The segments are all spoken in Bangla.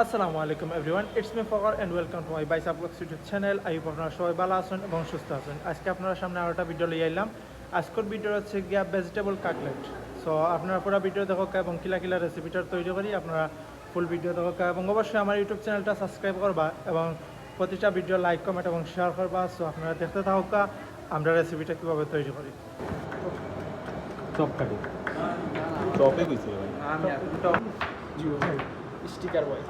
আসসালামু আলাইকুম everyone it's me Fakhar and welcome to my বাইস আপলক্স ইউটিউব চ্যানেল আই হোপ আপনারা সবাই ভালো আছেন এবং সুস্থ আছেন। আজকে আপনারা সামনে আরও একটা ভিডিও লিয়ে এলাম। আজকের ভিডিও হচ্ছে গিয়া ভেজিটেবল কাটলেট সো আপনারা পুরো ভিডিও দেখো এবং কিলা কিলা রেসিপিটা তৈরি করি আপনারা ফুল ভিডিও দেখো এবং অবশ্যই আমার ইউটিউব চ্যানেলটা সাবস্ক্রাইব করবা এবং প্রতিটা ভিডিও লাইক কমেন্ট এবং শেয়ার করবা। সো আপনারা দেখতে থাকা আমরা রেসিপিটা কীভাবে তৈরি করি। চপ কাটি চপে স্টিকার বয়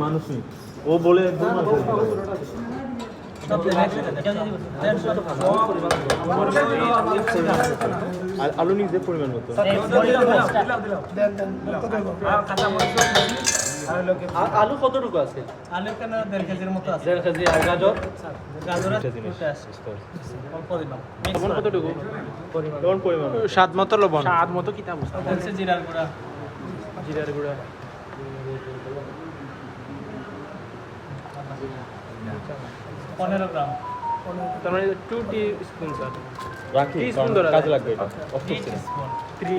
মানুষ ও বলে একদম আলু নিজে পরিমাণ মতো আলু কতটুকু আছে? আলু কেন দেড় কেজির মতো আছে। দেড় কেজি আর গাজর? গাজর অল্প দিলাম লবণ কতটুকু? কেমন পরিমাণ? স্বাদ মতো লবণ। স্বাদ মতো কিতা হচ্ছে জিরার গুঁড়া। জিরার গুঁড়া। পনেরো গ্রাম। তার মানে টু টি স্পুন স্যার রাখি Teaspoon কারণ কাজে লাগবে এটা। অফ করছি স্পুন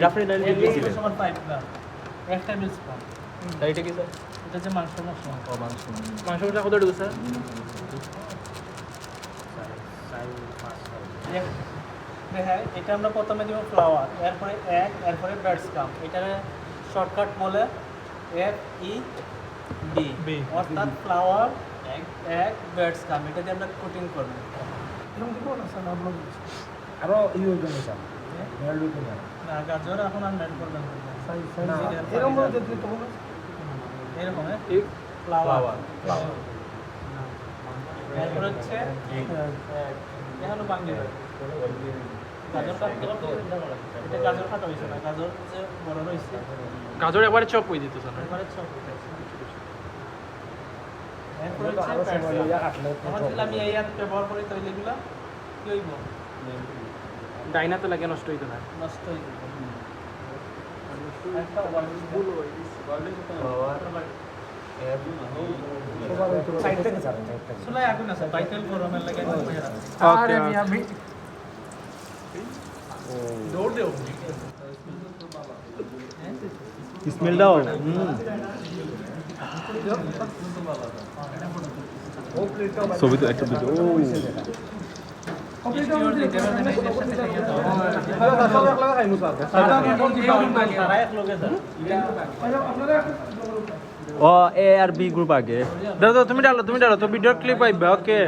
রাফরি ডাল দিয়ে দিয়েছিলেন সমান গ্রাম এক টেবিল স্পুন তাই এটা কি স্যার? এটা হচ্ছে মাংস মশলা। মাংস মাংস মশলা কতটুকু স্যার? এক- হ্যাঁ এটা আমরা প্রথমে দিব ফ্লাওয়ার এরপরে এক এরপরে ব্যাটস কাম এটার শর্টকাট বলে এফ ই বি বি। অর্থাৎ ফ্লাওয়ার এক এক ব্যাটস কাম এটা দিয়ে আমরা কোটিং করব। আরও ই হইবে না গাজর এখন আর নেট করবেন না। এরকম এরকম এই ফ্লাওয়ার এরপর হচ্ছে এটা হলো বাঙ্গি গাজর কাটতে হবে এটা গাজর কাটা হয়েছে না গাজর যে বড় রয়েছে গাজর একবারে চপ হয়ে দিত স্যার এরপর হচ্ছে আমি এই ব্যবহার করি কি হইব? ডাইনা তো লাগে নষ্ট হইতো না। নষ্ট হয়ে ভুল থেকে স্যার সাইড থেকে চুলাই আগুন আছে বাইটেল গরমের লাগে আরে মিয়া মি দৌড় দেও স্মেলটাও হুম ছবি তো একটা ভিডিও ও এ আর বি গ্রুপ আগে। দাদা, তুমি ডালো তুমি ডালো, তো ভিডিও ক্লিপ আইবে ওকে